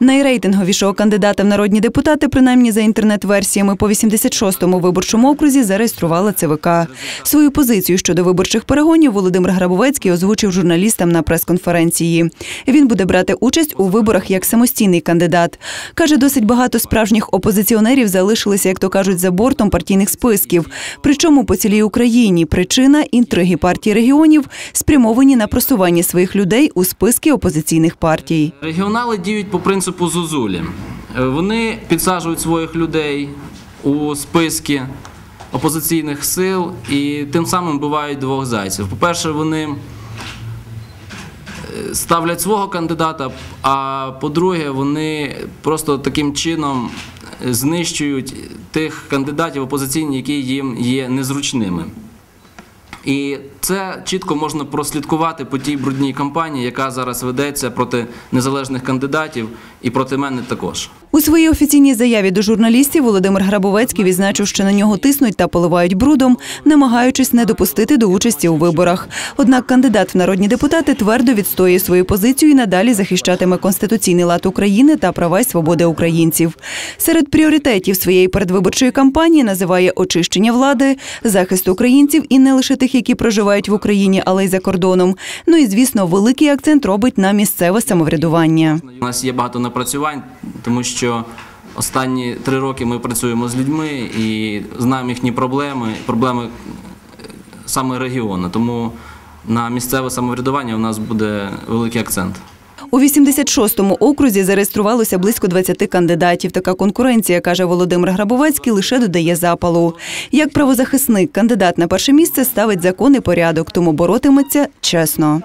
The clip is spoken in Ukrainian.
Найрейтинговішого кандидата в народні депутати, принаймні за інтернет-версіями, по 86-му виборчому окрузі зареєструвала ЦВК. Свою позицію щодо виборчих перегонів Володимир Грабовецький озвучив журналістам на прес-конференції. Він буде брати участь у виборах як самостійний кандидат. Каже, досить багато справжніх опозиціонерів залишилися, як то кажуть, за бортом партійних списків. Причому по цілій Україні причина інтриги партії регіонів спрямовані на просування своїх людей у списки опозиційних партій. Регіонали діють по принципу Зозулі. Е, Вони підсаджують своїх людей у списки опозиційних сил і тим самим бувають двох зайців. По-перше, вони е, ставлять свого кандидата, а по-друге, вони просто таким чином е, знищують тих кандидатів опозиційних, які їм є незручними. І це чітко можна прослідкувати по тій брудній кампанії, яка зараз ведеться проти незалежних кандидатів і проти мене також. У своїй офіційній заяві до журналістів Володимир Грабовецький відзначив, що на нього тиснуть та поливають брудом, намагаючись не допустити до участі у виборах. Однак кандидат в народні депутати твердо відстоює свою позицію і надалі захищатиме конституційний лад України та права й свободи українців. Серед пріоритетів своєї передвиборчої кампанії називає очищення влади, захист українців і не лише тих, які проживають в Україні, але й за кордоном. Ну і звісно, великий акцент робить на місцеве самоврядування. У нас є багато напрацювань, тому що останні три роки ми працюємо з людьми і знаємо їхні проблеми, проблеми е, саме регіону. Тому на місцеве самоврядування у нас буде великий акцент. У 86-му окрузі зареєструвалося близько 20 кандидатів. Така конкуренція, каже Володимир Грабовецький, лише додає запалу. Як правозахисник, кандидат на перше місце ставить закон і порядок, тому боротиметься чесно.